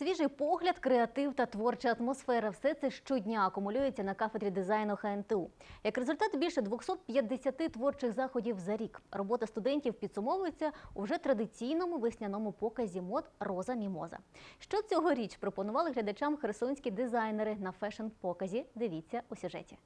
Свіжий погляд, креатив та творча атмосфера все це щодня акумулюється на кафедрі дизайну ХНТУ. Як результат, більше 250 творчих заходів за рік. Робота студентів підсумовується у вже традиційному весняному показі мод Роза Мімоза. Що цьогоріч пропонували глядачам херсонські дизайнери на фешн-показі? Дивіться у сюжеті.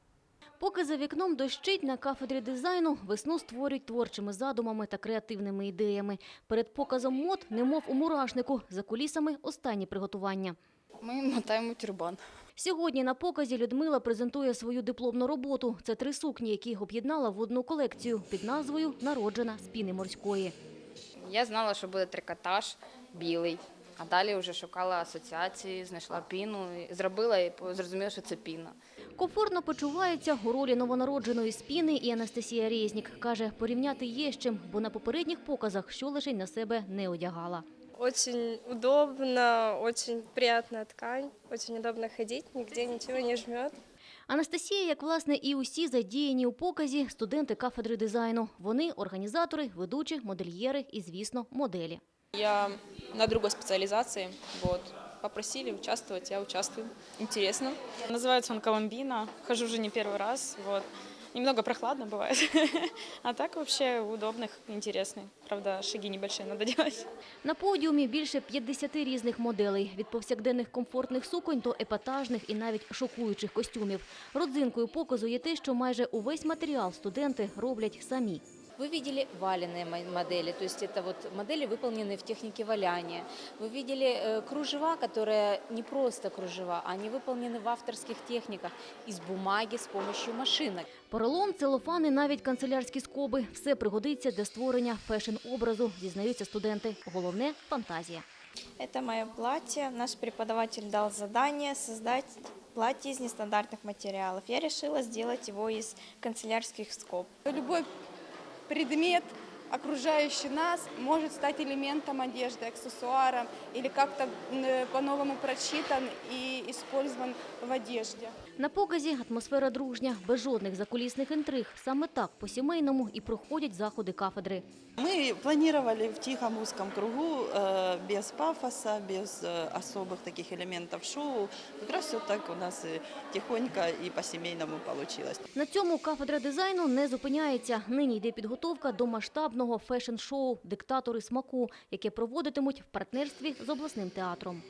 Поки за вікном дощить на кафедрі дизайну, весну створюють творчими задумами та креативними ідеями. Перед показом мод, немов у мурашнику, за кулісами останні приготування. Ми мотаємо тюрбан. Сьогодні на показі Людмила презентує свою дипломну роботу. Це три сукні, які об'єднала в одну колекцію під назвою Народжена з піни морської. Я знала, що буде трикотаж білий, а далі вже шукала асоціації, знайшла піну, зробила і зрозуміла, що це піна. Комфортно почувається у ролі новонародженої спіни і Анастасія Резнік. Каже, порівняти є з чим, бо на попередніх показах що лишень на себе не одягала. Очень удобно, очень приятная ткань, очень удобно ходить, нигде ничего не жмет. Анастасія, як власне і усі задіяні у показі, студенти кафедри дизайну. Вони організатори, ведучі, модельєри і, звісно, моделі. Я на другой специализации, вот. Попросили участвовать, я участвую. Интересно. Называется он Коломбина. Хожу уже не первый раз, вот. Немного прохладно бывает. А так вообще удобных, интересный. Правда, шаги небольшие надо делать. На подіумі більше 50 різних моделей – від повсякденних комфортних суконь до епатажних і навіть шокуючих костюмів. Родзинкою показу є те, що майже увесь матеріал студенти роблять самі. Вы видели валенные мо- модели, то есть это вот модели, выполненные в технике валяния. Вы видели э, кружева, которые не просто кружева, они выполнены в авторских техниках из бумаги с помощью машинок. Поролон, целофан і навіть канцелярські скоби – все пригодиться для створення фешн-образу, зізнаються студенти. Головне – фантазія. Это мое платье. Наш преподаватель дал задание создать платье из нестандартных материалов. Я решила сделать его из канцелярских скоб. Любой предмет, окружающий нас, может стать элементом одежды, аксессуаром или как-то м, по-новому прочитан и использован в одежде. На показі атмосфера дружня, без жодних закулісних інтриг. Саме так по-сімейному і проходять заходи кафедри. Мы планировали в тихом узком кругу, э, без пафоса, без э, особых таких элементов шоу. Как раз все так у нас и тихонько и по-семейному получилось. На цьому кафедра дизайну не зупиняється. Нині йде підготовка до масштабного фешн-шоу «Диктатори смаку», яке проводитимуть в партнерстві з обласним театром.